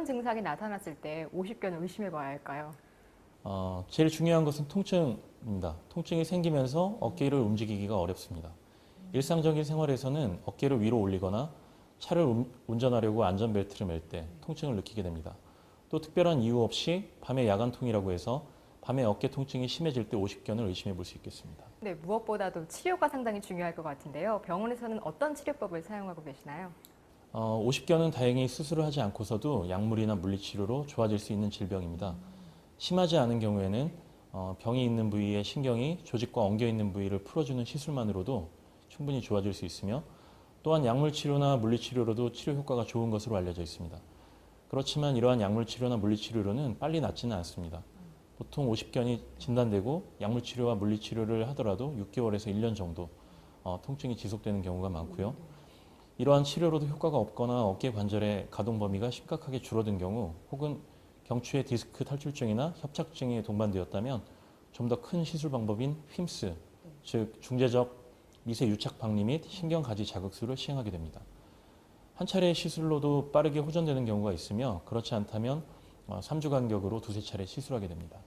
어떤 증상이 나타났을 때 50견을 의심해 봐야 할까요? 어, 제일 중요한 것은 통증입니다. 통증이 생기면서 어깨를 움직이기가 어렵습니다. 일상적인 생활에서는 어깨를 위로 올리거나 차를 운- 운전하려고 안전벨트를 맬때 통증을 느끼게 됩니다. 또 특별한 이유 없이 밤에 야간통이라고 해서 밤에 어깨 통증이 심해질 때 50견을 의심해 볼 수 있겠습니다. 네, 무엇보다도 치료가 상당히 중요할 것 같은데요. 병원에서는 어떤 치료법을 사용하고 계시나요? 어, 50견은 다행히 수술을 하지 않고서도 약물이나 물리치료로 좋아질 수 있는 질병입니다. 심하지 않은 경우에는 어, 병이 있는 부위의 신경이 조직과 엉겨 있는 부위를 풀어주는 시술만으로도 충분히 좋아질 수 있으며 또한 약물 치료나 물리 치료로도 치료 효과가 좋은 것으로 알려져 있습니다. 그렇지만 이러한 약물 치료나 물리 치료로는 빨리 낫지는 않습니다. 보통 50견이 진단되고 약물 치료와 물리 치료를 하더라도 6개월에서 1년 정도 어, 통증이 지속되는 경우가 많고요. 이러한 치료로도 효과가 없거나 어깨 관절의 가동 범위가 심각하게 줄어든 경우 혹은 경추의 디스크 탈출증이나 협착증이 동반되었다면 좀 더 큰 시술 방법인 휨스, 즉 중재적 미세 유착 박리 및 신경 가지 자극술을 시행하게 됩니다. 한 차례 시술로도 빠르게 호전되는 경우가 있으며 그렇지 않다면 3주 간격으로 두세 차례 시술하게 됩니다.